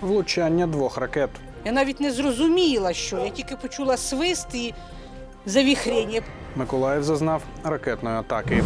Влучання двох ракет. Я навіть не зрозуміла, що я тільки почула свист і завіхрення. Миколаїв зазнав ракетної атаки.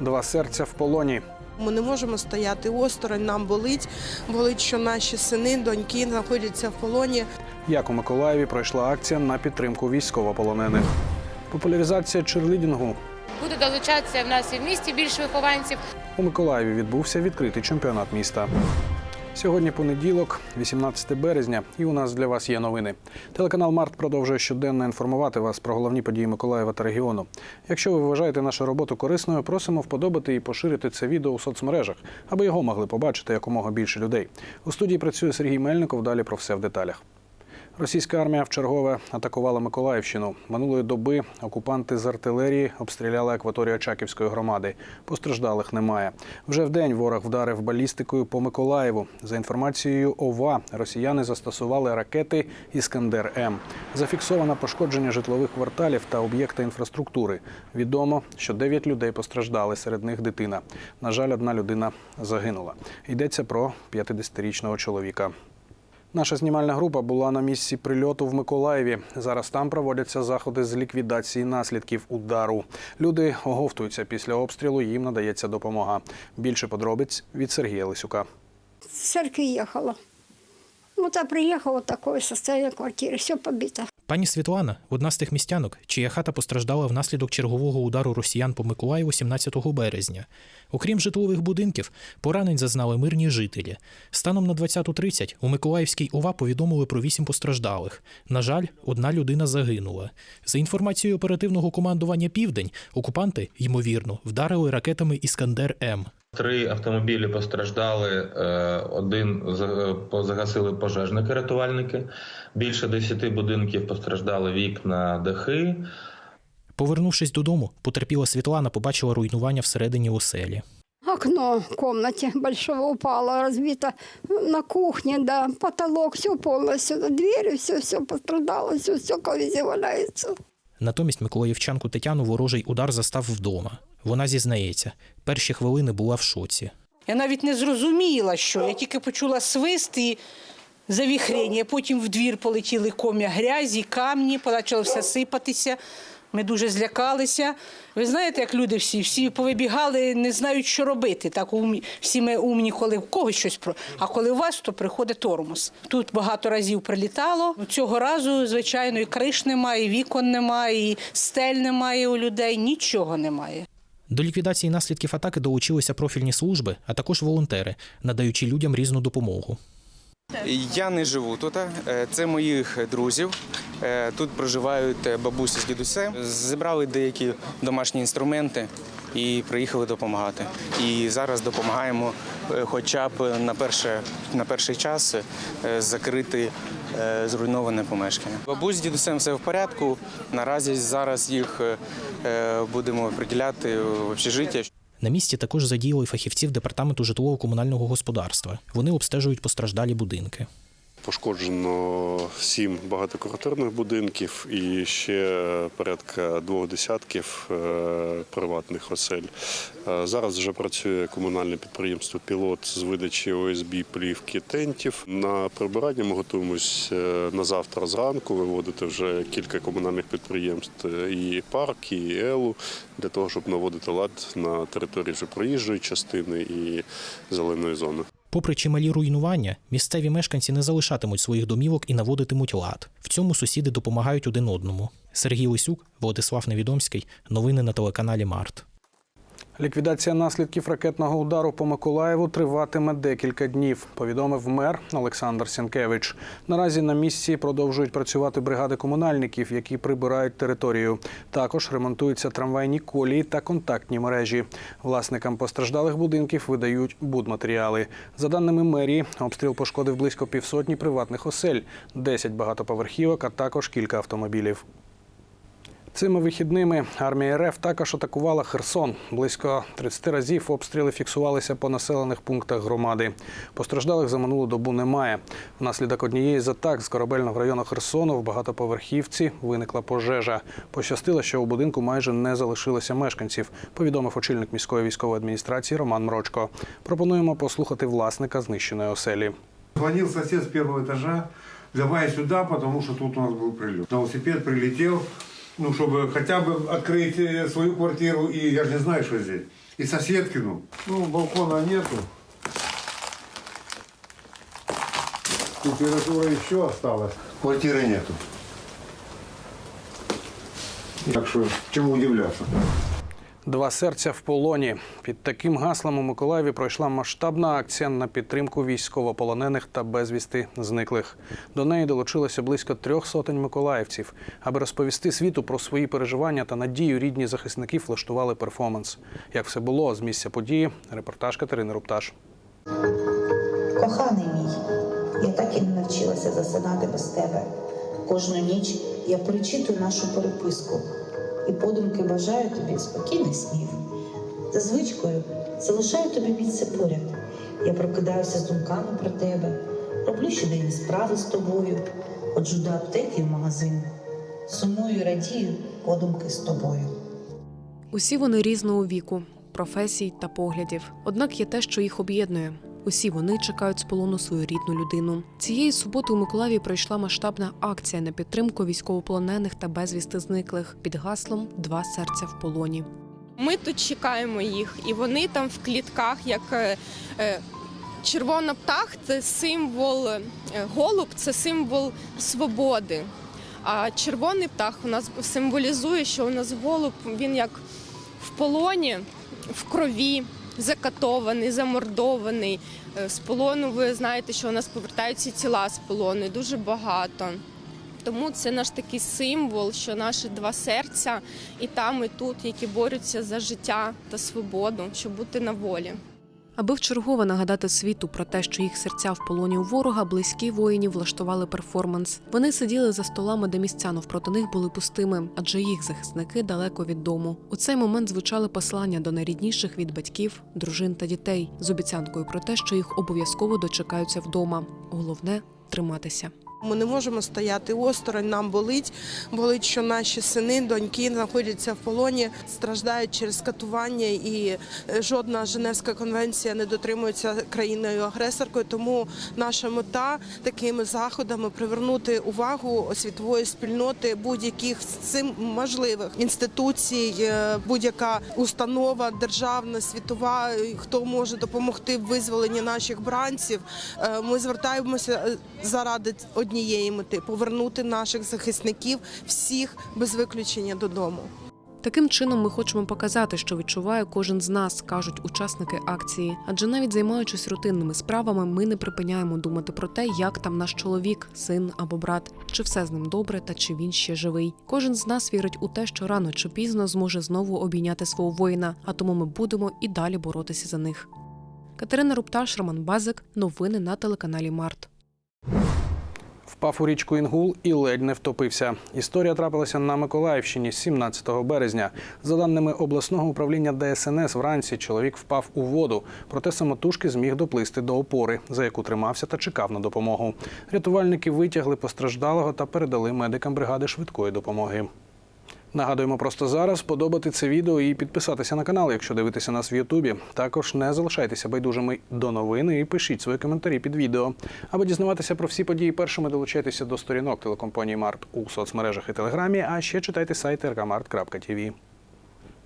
Два серця в полоні. Ми не можемо стояти осторонь, нам болить. Болить, що наші сини, доньки знаходяться в полоні. Як у Миколаєві пройшла акція на підтримку військовополонених. Популяризація черлідінгу. Буде долучатися в нас і в місті більше вихованців. У Миколаєві відбувся відкритий чемпіонат міста. Сьогодні понеділок, 18 березня, і у нас для вас є новини. Телеканал Март продовжує щоденно інформувати вас про головні події Миколаєва та регіону. Якщо ви вважаєте нашу роботу корисною, просимо вподобати і поширити це відео у соцмережах, аби його могли побачити якомога більше людей. У студії працює Сергій Мельников. Далі про все в деталях. Російська армія вчергове атакувала Миколаївщину. Минулої доби окупанти з артилерії обстріляли акваторію Очаківської громади. Постраждалих немає. Вже вдень ворог вдарив балістикою по Миколаєву. За інформацією ОВА, росіяни застосували ракети Іскандер М. Зафіксовано пошкодження житлових кварталів та об'єкти інфраструктури. Відомо, що 9 людей постраждали, серед них дитина. На жаль, одна людина загинула. Йдеться про 50-річного чоловіка. Наша знімальна група була на місці прильоту в Миколаєві. Зараз там проводяться заходи з ліквідації наслідків удару. Люди оговтуються після обстрілу. Їм надається допомога. Більше подробиць від Сергія Лисюка. З церкви їхала. Ну, та приїхала такої состояння квартири, все побито. Пані Світлана одна з тих містянок, чия хата постраждала внаслідок чергового удару росіян по Миколаєву 17 березня. Окрім житлових будинків, поранень зазнали мирні жителі. Станом на 20.30 у Миколаївській ОВА повідомили про вісім постраждалих. На жаль, одна людина загинула. За інформацією оперативного командування Південь, окупанти, ймовірно, вдарили ракетами Іскандер М. Три автомобілі постраждали. е, Один за- позагасили пожежники рятувальники. Більше десяти будинків постраждали вікна, дахи. Повернувшись додому, потерпіла Світлана побачила руйнування всередині оселі. Окно в комнате большого упало, разбито на кухне, да, потолок, все полностью, двери, все, все пострадало, все, стекла везде валяется. Натомість миколаївчанку Тетяну ворожий удар застав вдома. Вона зізнається, перші хвилини була в шоці. Я навіть не зрозуміла, що я тільки почула свист і завіхрення. Потім в двір полетіли ком'я грязі, камні, почало все сипатися. Ми дуже злякалися. Ви знаєте, як люди всі, всі повибігали, не знають, що робити. Так умні, всі ми умні, коли в когось щось про. А коли у вас, то приходить тормоз. Тут багато разів прилітало. Цього разу, звичайно, і криш немає, і вікон немає, і стель немає у людей, нічого немає. До ліквідації наслідків атаки долучилися профільні служби, а також волонтери, надаючи людям різну допомогу. Я не живу тут. е, Це моїх друзів. Е, Тут проживають е, бабусі з дідусем. Зібрали деякі домашні інструменти і приїхали допомагати. І зараз допомагаємо, хоча б на перше, на перший час закрити зруйноване помешкання. Бабусь з дідусем все в порядку. Наразі зараз їх будемо приділяти в общежиття. На місці також задіяли фахівців департаменту житлово-комунального господарства. Вони обстежують постраждалі будинки. Пошкоджено сім багатоквартирних будинків і ще порядка двох десятків е, приватних осель. Е, Зараз вже працює комунальне підприємство Пілот з видачі ОСБ плівки тентів. На прибирання ми готуємось е, на завтра зранку виводити вже кілька комунальних підприємств і парк, і елу для того, щоб наводити лад на території вже проїжджої частини і зеленої зони. Попри чималі руйнування, місцеві мешканці не залишатимуть своїх домівок і наводитимуть лад. В цьому сусіди допомагають один одному. Сергій Лисюк, Владислав Невідомський. Новини на телеканалі Март. Ліквідація наслідків ракетного удару по Миколаєву триватиме декілька днів, повідомив мер Олександр Сінкевич. Наразі на місці продовжують працювати бригади комунальників, які прибирають територію. Також ремонтуються трамвайні колії та контактні мережі. Власникам постраждалих будинків видають будматеріали. За даними мерії, обстріл пошкодив близько півсотні приватних осель, 10 багатоповерхівок, а також кілька автомобілів. Цими вихідними армія РФ також атакувала Херсон. Близько 30 разів обстріли фіксувалися по населених пунктах громади. Постраждалих за минулу добу немає. Внаслідок однієї з атак з корабельного району Херсону в багатоповерхівці виникла пожежа. Пощастило, що у будинку майже не залишилося мешканців, повідомив очільник міської військової адміністрації Роман Мрочко. Пропонуємо послухати власника знищеної оселі. Звонил сосед с первого этажа, давай сюда, потому что тут у нас был прилет. Велосипед прилетел, ну, чтобы хотя бы открыть э, свою квартиру, и я же не знаю, что здесь. И соседкину. Ну, балкона нету. Температура еще осталась. Квартиры нету. Так что, чему удивляться? Два серця в полоні. Під таким гаслом у Миколаєві пройшла масштабна акція на підтримку військовополонених та безвісти зниклих. До неї долучилося близько трьох сотень миколаївців. Аби розповісти світу про свої переживання та надію, рідні захисників влаштували перформанс. Як все було з місця події, репортаж Катерини Рупташ. Коханий мій, я так і не навчилася засинати без тебе. Кожну ніч я перечитую нашу переписку і подумки бажаю тобі спокійних снів. За звичкою залишаю тобі місце поряд. Я прокидаюся з думками про тебе, роблю щоденні справи з тобою, ходжу до аптеки в магазин. Сумую радію подумки з тобою. Усі вони різного віку, професій та поглядів. Однак є те, що їх об'єднує. Усі вони чекають з полону свою рідну людину. Цієї суботи у Миколаєві пройшла масштабна акція на підтримку військовополонених та безвісти зниклих під гаслом Два серця в полоні. Ми тут чекаємо їх, і вони там в клітках, як е, е, червона птах це символ е, голуб, це символ свободи. А червоний птах у нас символізує, що у нас голуб він як в полоні, в крові, закатований, замордований. Е, З полону ви знаєте, що у нас повертаються тіла з полону дуже багато. Тому це наш такий символ, що наші два серця і там, і тут, які борються за життя та свободу, щоб бути на волі. Аби вчергове нагадати світу про те, що їх серця в полоні у ворога, близькі воїнів влаштували перформанс. Вони сиділи за столами, де місця навпроти них були пустими, адже їх захисники далеко від дому. У цей момент звучали послання до найрідніших від батьків, дружин та дітей з обіцянкою про те, що їх обов'язково дочекаються вдома. Головне триматися. Ми не можемо стояти осторонь, нам болить. Болить, що наші сини, доньки знаходяться в полоні, страждають через катування, і е, жодна Женевська конвенція не дотримується країною-агресоркою. Тому наша мета такими заходами привернути увагу світової спільноти будь-яких з цим можливих інституцій, е, будь-яка установа державна, світова, хто може допомогти в визволенні наших бранців. Е, Ми звертаємося заради однієї мети повернути наших захисників всіх без виключення додому. Таким чином, ми хочемо показати, що відчуває кожен з нас, кажуть учасники акції. Адже навіть займаючись рутинними справами, ми не припиняємо думати про те, як там наш чоловік, син або брат, чи все з ним добре та чи він ще живий. Кожен з нас вірить у те, що рано чи пізно зможе знову обійняти свого воїна, а тому ми будемо і далі боротися за них. Катерина Рупташ, Роман Базик. Новини на телеканалі Март. Впав у річку Інгул і ледь не втопився. Історія трапилася на Миколаївщині 17 березня. За даними обласного управління ДСНС, вранці чоловік впав у воду, проте самотужки зміг доплисти до опори, за яку тримався та чекав на допомогу. Рятувальники витягли постраждалого та передали медикам бригади швидкої допомоги. Нагадуємо просто зараз подобати це відео і підписатися на канал, якщо дивитися нас в Ютубі. Також не залишайтеся байдужими до новини і пишіть свої коментарі під відео. Аби дізнаватися про всі події першими, долучайтеся до сторінок телекомпанії Март у соцмережах і телеграмі, а ще читайте сайт rkmart.tv.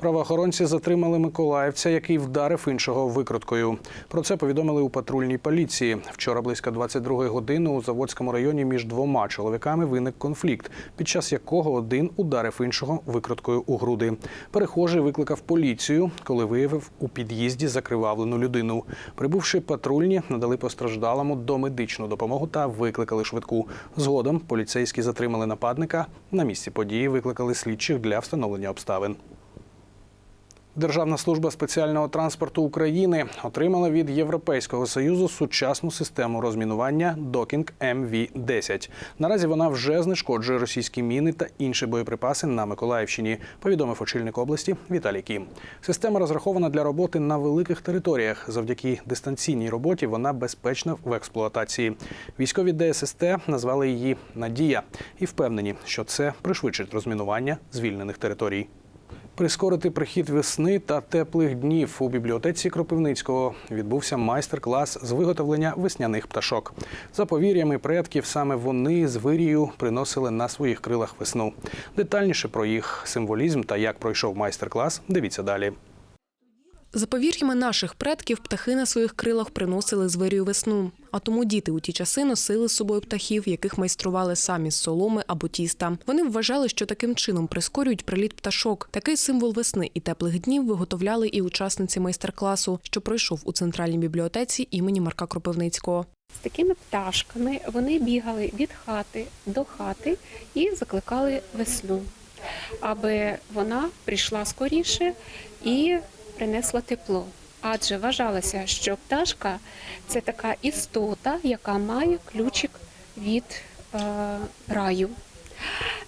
Правоохоронці затримали миколаївця, який вдарив іншого викруткою. Про це повідомили у патрульній поліції. Вчора близько 22-ї години у Заводському районі між двома чоловіками виник конфлікт, під час якого один ударив іншого викруткою у груди. Перехожий викликав поліцію, коли виявив у під'їзді закривавлену людину. Прибувши патрульні, надали постраждалому домедичну допомогу та викликали швидку. Згодом поліцейські затримали нападника. На місці події викликали слідчих для встановлення обставин. Державна служба спеціального транспорту України отримала від Європейського союзу сучасну систему розмінування Докінг МВ-10. Наразі вона вже знешкоджує російські міни та інші боєприпаси на Миколаївщині. Повідомив очільник області Віталій Кім. Система розрахована для роботи на великих територіях. Завдяки дистанційній роботі вона безпечна в експлуатації. Військові ДССТ назвали її Надія і впевнені, що це пришвидшить розмінування звільнених територій. Прискорити прихід весни та теплих днів у бібліотеці Кропивницького відбувся майстер-клас з виготовлення весняних пташок. За повір'ями предків, саме вони з вирію приносили на своїх крилах весну. Детальніше про їх символізм та як пройшов майстер-клас. Дивіться далі. За повір'ями наших предків, птахи на своїх крилах приносили з весну. А тому діти у ті часи носили з собою птахів, яких майстрували самі з соломи або тіста. Вони вважали, що таким чином прискорюють приліт пташок. Такий символ весни і теплих днів виготовляли і учасниці майстер-класу, що пройшов у центральній бібліотеці імені Марка Кропивницького. З такими пташками вони бігали від хати до хати і закликали весну, аби вона прийшла скоріше і принесла тепло. Адже вважалося, що пташка це така істота, яка має ключик від е, раю.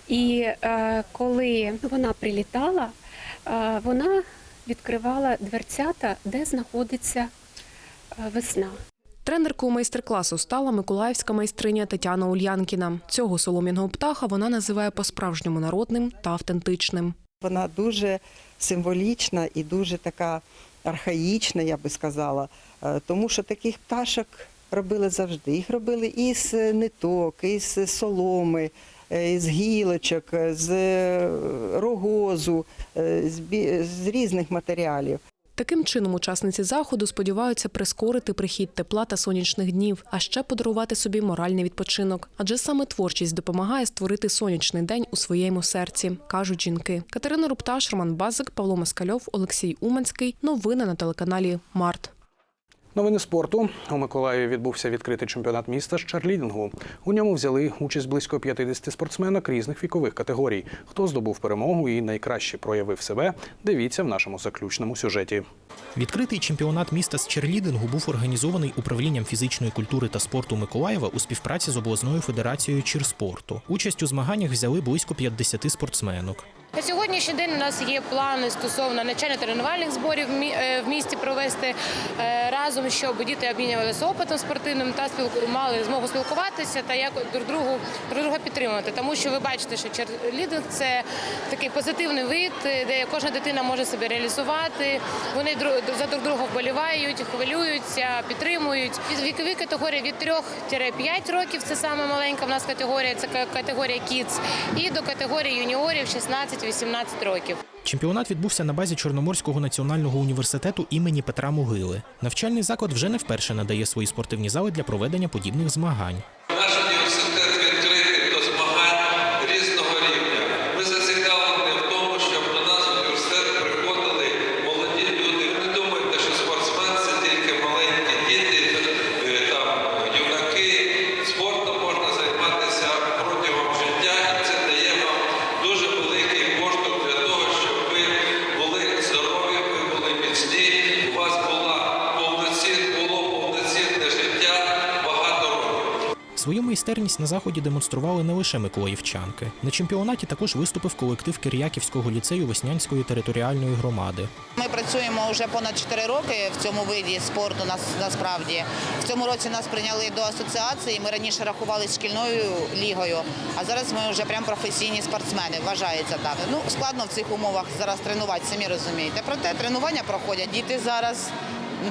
І е, коли вона прилітала, е, вона відкривала дверцята, де знаходиться е, весна. Тренеркою майстер-класу стала миколаївська майстриня Тетяна Ульянкіна. Цього солом'яного птаха вона називає по-справжньому народним та автентичним. Вона дуже символічна і дуже така архаїчна, я би сказала, Е, тому що таких пташок робили завжди. Їх робили із ниток, із соломи, е, з гілочок, з е, рогозу, з різних матеріалів. Таким чином, учасниці заходу сподіваються прискорити прихід тепла та сонячних днів, а ще подарувати собі моральний відпочинок. Адже саме творчість допомагає створити сонячний день у своєму серці, кажуть жінки. Катерина Рупташ, Роман Базик, Павло Москальов, Олексій Уманський. Новини на телеканалі Март. Новини спорту у Миколаєві відбувся відкритий чемпіонат міста з чарлідингу. У ньому взяли участь близько 50 спортсменок різних вікових категорій. Хто здобув перемогу і найкраще проявив себе, дивіться в нашому заключному сюжеті. Відкритий чемпіонат міста з черлідингу був організований управлінням фізичної культури та спорту Миколаєва у співпраці з обласною федерацією чірспорту. Участь у змаганнях взяли близько 50 спортсменок. На сьогоднішній день у нас є плани стосовно навчально-тренувальних зборів е, в місті провести е, разом, щоб діти обмінювалися опитом спортивним та мали змогу спілкуватися та як друг другу друг друга підтримувати. Тому що ви бачите, що черлідинг – це такий позитивний вид, е, де кожна дитина може себе реалізувати. Вони за друг друга вболівають, хвилюються, підтримують. Вікові категорії від 3-5 років це саме в нас категорія, це категорія Kids, і до категорії юніорів 16-18 років. Чемпіонат відбувся на базі Чорноморського національного університету імені Петра Могили. Навчальний заклад вже не вперше надає свої спортивні зали для проведення подібних змагань. Наш університет відкритий до змагань різного рівня. Ми зацікавлені в тому, щоб до нас в університет приходили молоді люди. Ви не думайте, що спортсмен це тільки маленькі діти, е, там юнаки. Спортом можна займатися протягом життя, і це дає вам дуже великий поштовх для того, щоб ви були здорові, ви були міцні, у вас була повноцін, було повноцінне життя багато років. Свою майстерність на заході демонстрували не лише миколаївчанки. На чемпіонаті також виступив колектив Кир'яківського ліцею Веснянської територіальної громади. Ми працюємо вже понад 4 роки в цьому виді спорту. Нас насправді в цьому році нас прийняли до асоціації. Ми раніше рахувалися шкільною лігою, а зараз ми вже прям професійні спортсмени. Вважається так. Ну складно в цих умовах зараз тренувати, самі розумієте. Проте тренування проходять. Діти зараз.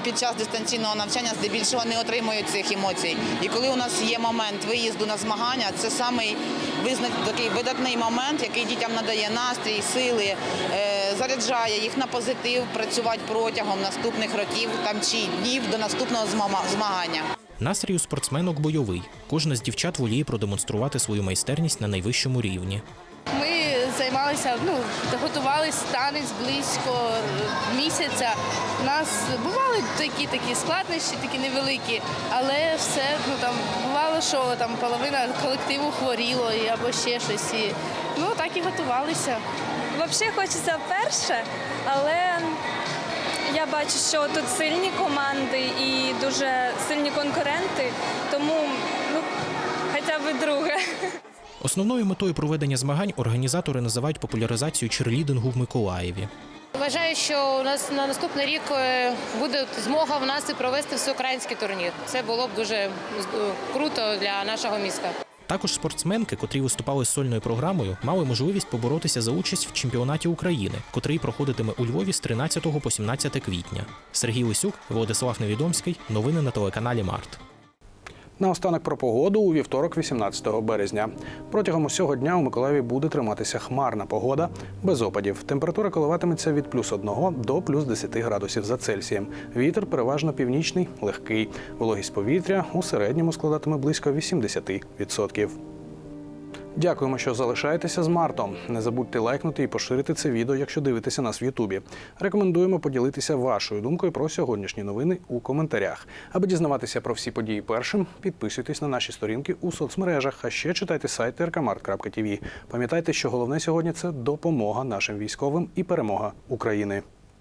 Під час дистанційного навчання здебільшого не отримують цих емоцій. І коли у нас є момент виїзду на змагання, це самий визна... такий видатний момент, який дітям надає настрій, сили, е, заряджає їх на позитив, працювати протягом наступних років там чи днів до наступного змагання. Настрій у спортсменок бойовий. Кожна з дівчат воліє продемонструвати свою майстерність на найвищому рівні. Займалися, ну, готувалися танець близько місяця. У нас бували такі такі складнощі, такі невеликі, але все ну там бувало, що там половина колективу хворіло або ще щось. І, ну так і готувалися. Взагалі хочеться вперше, але я бачу, що тут сильні команди і дуже сильні конкуренти, тому ну, хоча б друге. Основною метою проведення змагань організатори називають популяризацію черлідингу в Миколаєві. Вважаю, що у нас на наступний рік е, буде змога в нас і провести всеукраїнський турнір. Це було б дуже е, круто для нашого міста. Також спортсменки, котрі виступали з сольною програмою, мали можливість поборотися за участь в чемпіонаті України, котрий проходитиме у Львові з 13 по 17 квітня. Сергій Лисюк, Владислав Невідомський. Новини на телеканалі Март. Наостанок про погоду у вівторок, 18 березня. Протягом усього дня у Миколаєві буде триматися хмарна погода без опадів. Температура коливатиметься від плюс 1 до плюс 10 градусів за Цельсієм. Вітер переважно північний, легкий. Вологість повітря у середньому складатиме близько 80%. Дякуємо, що залишаєтеся з Мартом. Не забудьте лайкнути і поширити це відео, якщо дивитеся нас в Ютубі. Рекомендуємо поділитися вашою думкою про сьогоднішні новини у коментарях. Аби дізнаватися про всі події першим, підписуйтесь на наші сторінки у соцмережах, а ще читайте сайт rkmart.tv. Пам'ятайте, що головне сьогодні це допомога нашим військовим і перемога України.